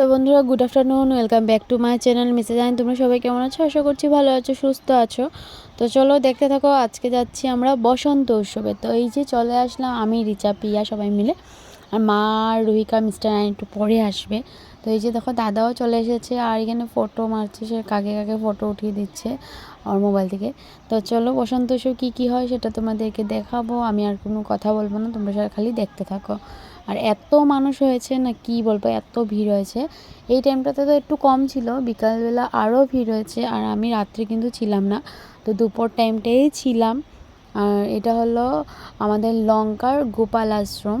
তো বন্ধুরা good afternoon welcome back to my channel মিসে জানি তোমরা সবাই কেমন আছো? আশা করছি ভালো আছো, সুস্থ আছো। তো চলো দেখতে থাকো, আজকে যাচ্ছি আমরা বসন্ত উৎসবে। তো এই যে চলে আসলাম আমি, রিচা পিয়া সবাই মিলে। আর মা রুহিকা মিস্টার আইন একটু পরে আসবে। তো এই যে দেখো, দাদাও চলে এসেছে, আর এখানে ফটো মারছে, সে কাকে কাকে ফটো উঠিয়ে দিচ্ছে আমার মোবাইল থেকে। তো চলো, বসন্ত উৎসব কী কী হয় সেটা তোমাদেরকে দেখাবো। আমি আর কোনো কথা বলব না, তোমরা খালি দেখতে থাকো। আর এত মানুষ হয়েছে না কি বলব, এত ভিড় হয়েছে। এই টাইমটাতে তো একটু কম ছিল, বিকালবেলা আরও ভিড় হয়েছে আর আমি রাত্রে কিন্তু ছিলাম না। তো দুপুর টাইমটাই ছিলাম। আর এটা হলো আমাদের লঙ্কার গোপাল আশ্রম।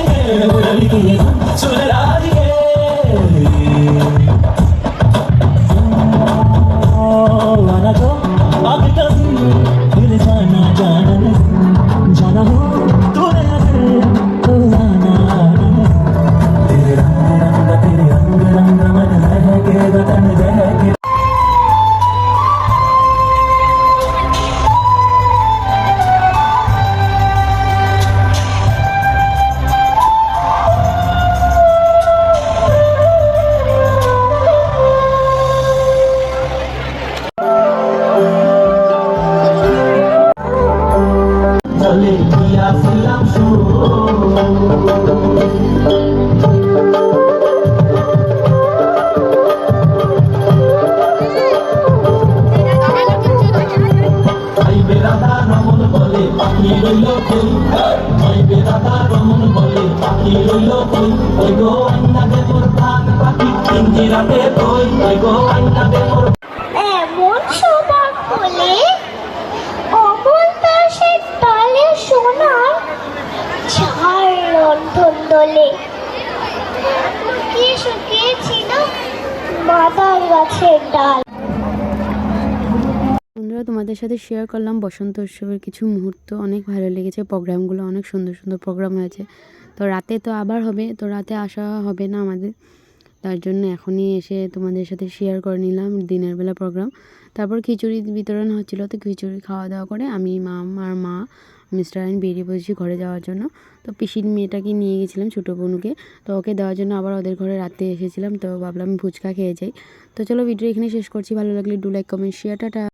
এমন সবার কোলে অমল সোনার চার রন্ধন দোলে। শুকিয়ে শুকিয়ে মাদার গাছের ডাল। তোমাদের সাথে শেয়ার করলাম। বসন্ত উৎসবের কিছু মুহূর্ত অনেক ভালো লেগেছে। প্রোগ্রামগুলো অনেক সুন্দর সুন্দর প্রোগ্রাম হয়েছে। তো রাতে তো আবার হবে, তো রাতে আসা হবে না আমাদের। তার জন্য এখনই এসে তোমাদের সাথে শেয়ার করে নিলাম দিনের বেলা প্রোগ্রাম। তারপর খিচুড়ি বিতরণ হচ্ছিল, তো খিচুড়ি খাওয়া দাওয়া করে আমি, মা আর মা মিস্টার আইন বেরিয়ে পড়েছি ঘরে যাওয়ার জন্য। তো পিসির মেয়েটাকে নিয়ে গেছিলাম ছোটো বোনুকে। তো ওকে দেওয়ার জন্য আবার ওদের ঘরে রাতে এসেছিলাম। তো ভাবলাম ফুচকা খেয়ে যাই। তো চলো ভিডিও এখানে শেষ করছি। ভালো লাগলে do like comment share tata